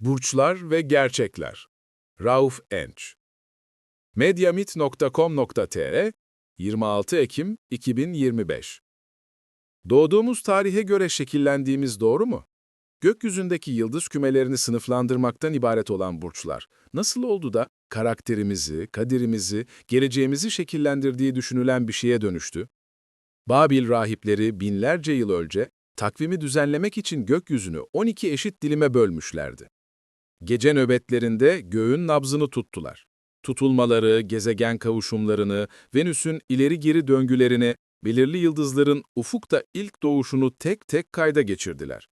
Burçlar ve Gerçekler Rauf Enç Medyamit.com.tr 26 Ekim 2025 Doğduğumuz tarihe göre şekillendiğimiz doğru mu? Gökyüzündeki yıldız kümelerini sınıflandırmaktan ibaret olan burçlar, nasıl oldu da karakterimizi, kaderimizi, geleceğimizi şekillendirdiği düşünülen bir şeye dönüştü? Babil rahipleri binlerce yıl önce takvimi düzenlemek için gökyüzünü 12 eşit dilime bölmüşlerdi. Gece nöbetlerinde göğün nabzını tuttular. Tutulmaları, gezegen kavuşumlarını, Venüs'ün ileri geri döngülerini, belirli yıldızların ufukta ilk doğuşunu tek tek kayda geçirdiler.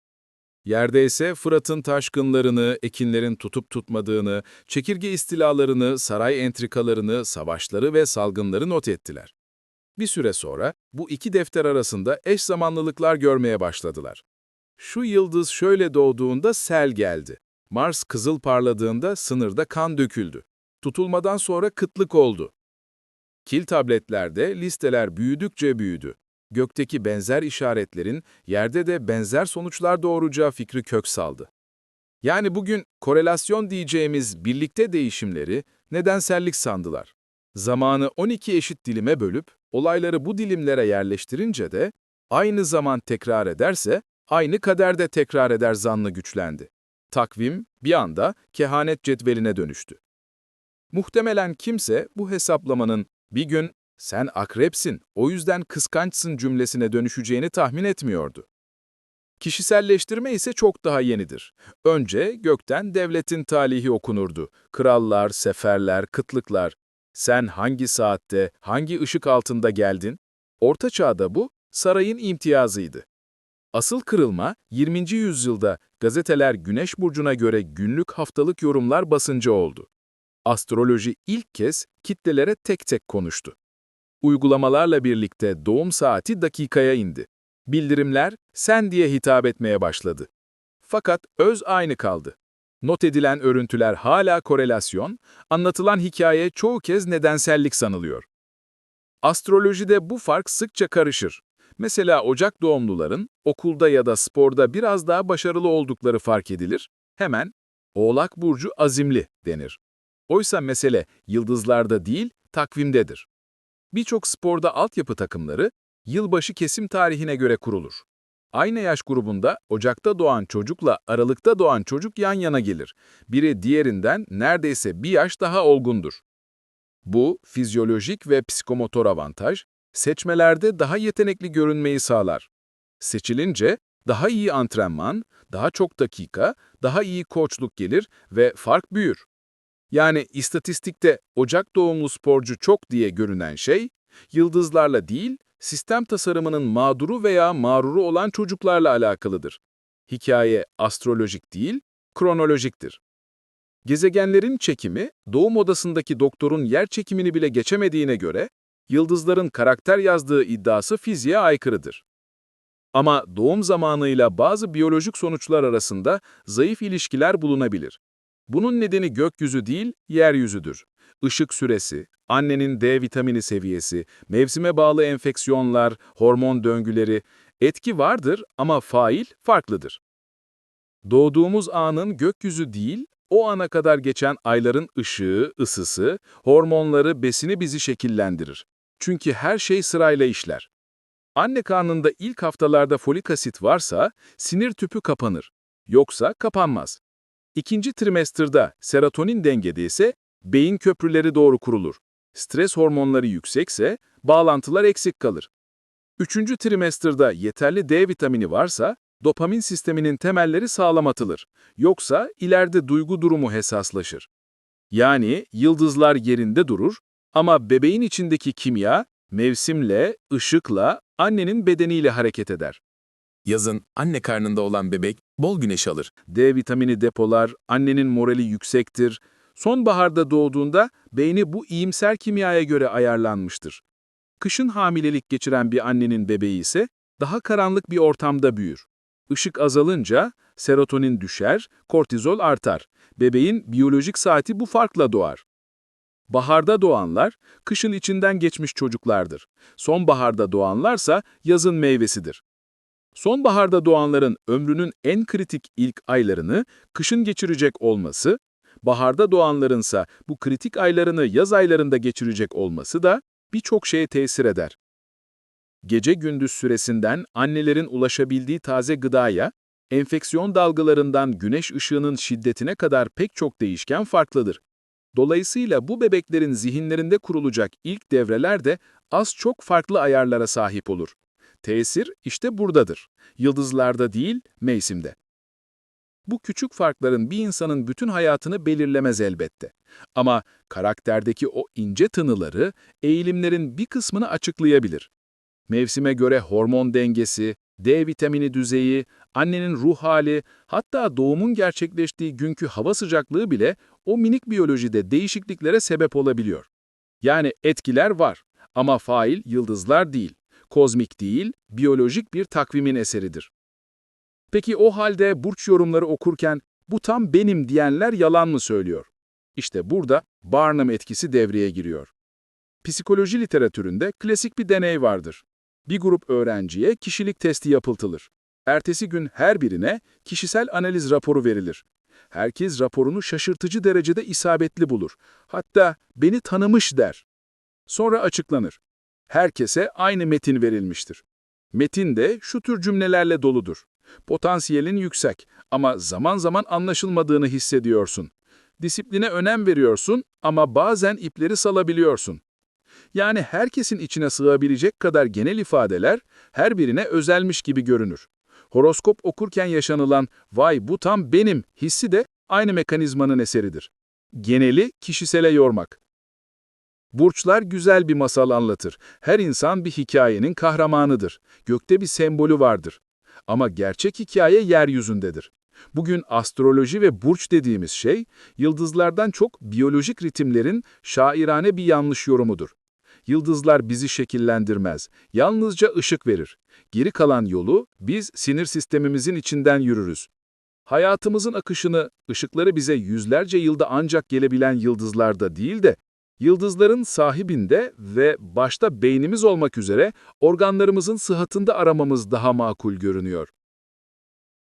Yerde ise Fırat'ın taşkınlarını, ekinlerin tutup tutmadığını, çekirge istilalarını, saray entrikalarını, savaşları ve salgınları not ettiler. Bir süre sonra bu iki defter arasında eş zamanlılıklar görmeye başladılar. Şu yıldız şöyle doğduğunda sel geldi. Mars kızıl parladığında sınırda kan döküldü. Tutulmadan sonra kıtlık oldu. Kil tabletlerde listeler büyüdükçe büyüdü. Gökteki benzer işaretlerin yerde de benzer sonuçlar doğuracağı fikri kök saldı. Yani bugün korelasyon diyeceğimiz birlikte değişimleri nedensellik sandılar. Zamanı 12 eşit dilime bölüp olayları bu dilimlere yerleştirince de aynı zaman tekrar ederse aynı kaderde tekrar eder zannı güçlendi. Takvim bir anda kehanet cetveline dönüştü. Muhtemelen kimse bu hesaplamanın bir gün sen akrepsin, o yüzden kıskançsın cümlesine dönüşeceğini tahmin etmiyordu. Kişiselleştirme ise çok daha yenidir. Önce gökten devletin talihi okunurdu. Krallar, seferler, kıtlıklar. Sen hangi saatte, hangi ışık altında geldin? Orta çağda bu, sarayın imtiyazıydı. Asıl kırılma 20. yüzyılda gazeteler Güneş burcuna göre günlük haftalık yorumlar basıncı oldu. Astroloji ilk kez kitlelere tek tek konuştu. Uygulamalarla birlikte doğum saati dakikaya indi. Bildirimler sen diye hitap etmeye başladı. Fakat öz aynı kaldı. Not edilen örüntüler hala korelasyon, anlatılan hikaye çoğu kez nedensellik sanılıyor. Astrolojide bu fark sıkça karışır. Mesela Ocak doğumluların okulda ya da sporda biraz daha başarılı oldukları fark edilir. Hemen Oğlak burcu azimli denir. Oysa mesele yıldızlarda değil, takvimdedir. Birçok sporda altyapı takımları yılbaşı kesim tarihine göre kurulur. Aynı yaş grubunda Ocak'ta doğan çocukla Aralık'ta doğan çocuk yan yana gelir. Biri diğerinden neredeyse bir yaş daha olgundur. Bu fizyolojik ve psikomotor avantaj, seçmelerde daha yetenekli görünmeyi sağlar. Seçilince daha iyi antrenman, daha çok dakika, daha iyi koçluk gelir ve fark büyür. Yani istatistikte Ocak doğumlu sporcu çok diye görünen şey, yıldızlarla değil, sistem tasarımının mağduru veya mağruru olan çocuklarla alakalıdır. Hikaye astrolojik değil, kronolojiktir. Gezegenlerin çekimi, doğum odasındaki doktorun yer çekimini bile geçemediğine göre, yıldızların karakter yazdığı iddiası fiziğe aykırıdır. Ama doğum zamanıyla bazı biyolojik sonuçlar arasında zayıf ilişkiler bulunabilir. Bunun nedeni gökyüzü değil, yeryüzüdür. Işık süresi, annenin D vitamini seviyesi, mevsime bağlı enfeksiyonlar, hormon döngüleri, etki vardır ama fail farklıdır. Doğduğumuz anın gökyüzü değil, o ana kadar geçen ayların ışığı, ısısı, hormonları, besini bizi şekillendirir. Çünkü her şey sırayla işler. Anne karnında ilk haftalarda folik asit varsa sinir tüpü kapanır. Yoksa kapanmaz. İkinci trimesterda serotonin dengede ise beyin köprüleri doğru kurulur. Stres hormonları yüksekse bağlantılar eksik kalır. Üçüncü trimesterda yeterli D vitamini varsa dopamin sisteminin temelleri sağlam atılır. Yoksa ileride duygu durumu hessaslaşır. Yani yıldızlar yerinde durur ama bebeğin içindeki kimya mevsimle, ışıkla, annenin bedeniyle hareket eder. Yazın anne karnında olan bebek bol güneş alır. D vitamini depolar, annenin morali yüksektir. Sonbaharda doğduğunda beyni bu iyimser kimyaya göre ayarlanmıştır. Kışın hamilelik geçiren bir annenin bebeği ise daha karanlık bir ortamda büyür. Işık azalınca serotonin düşer, kortizol artar. Bebeğin biyolojik saati bu farkla doğar. Baharda doğanlar, kışın içinden geçmiş çocuklardır. Sonbaharda doğanlarsa yazın meyvesidir. Sonbaharda doğanların ömrünün en kritik ilk aylarını kışın geçirecek olması, baharda doğanlarınsa bu kritik aylarını yaz aylarında geçirecek olması da birçok şeye tesir eder. Gece gündüz süresinden annelerin ulaşabildiği taze gıdaya, enfeksiyon dalgalarından güneş ışığının şiddetine kadar pek çok değişken farklıdır. Dolayısıyla bu bebeklerin zihinlerinde kurulacak ilk devreler de az çok farklı ayarlara sahip olur. Tesir işte buradadır. Yıldızlarda değil, mevsimde. Bu küçük farkların bir insanın bütün hayatını belirlemez elbette. Ama karakterdeki o ince tınıları, eğilimlerin bir kısmını açıklayabilir. Mevsime göre hormon dengesi, D vitamini düzeyi, annenin ruh hali, hatta doğumun gerçekleştiği günkü hava sıcaklığı bile o minik biyolojide değişikliklere sebep olabiliyor. Yani etkiler var ama fail yıldızlar değil, kozmik değil, biyolojik bir takvimin eseridir. Peki o halde burç yorumları okurken bu tam benim diyenler yalan mı söylüyor? İşte burada Barnum etkisi devreye giriyor. Psikoloji literatüründe klasik bir deney vardır. Bir grup öğrenciye kişilik testi yapıltılır. Ertesi gün her birine kişisel analiz raporu verilir. Herkes raporunu şaşırtıcı derecede isabetli bulur. Hatta beni tanımış der. Sonra açıklanır. Herkese aynı metin verilmiştir. Metin de şu tür cümlelerle doludur. Potansiyelin yüksek ama zaman zaman anlaşılmadığını hissediyorsun. Disipline önem veriyorsun ama bazen ipleri salabiliyorsun. Yani herkesin içine sığabilecek kadar genel ifadeler her birine özelmiş gibi görünür. Horoskop okurken yaşanılan vay bu tam benim hissi de aynı mekanizmanın eseridir. Geneli kişisele yormak. Burçlar güzel bir masal anlatır. Her insan bir hikayenin kahramanıdır. Gökte bir sembolü vardır. Ama gerçek hikaye yeryüzündedir. Bugün astroloji ve burç dediğimiz şey, yıldızlardan çok biyolojik ritimlerin şairane bir yanlış yorumudur. Yıldızlar bizi şekillendirmez, yalnızca ışık verir. Geri kalan yolu biz sinir sistemimizin içinden yürürüz. Hayatımızın akışını, ışıkları bize yüzlerce yılda ancak gelebilen yıldızlarda değil de, yıldızların sahibinde ve başta beynimiz olmak üzere organlarımızın sıhhatında aramamız daha makul görünüyor.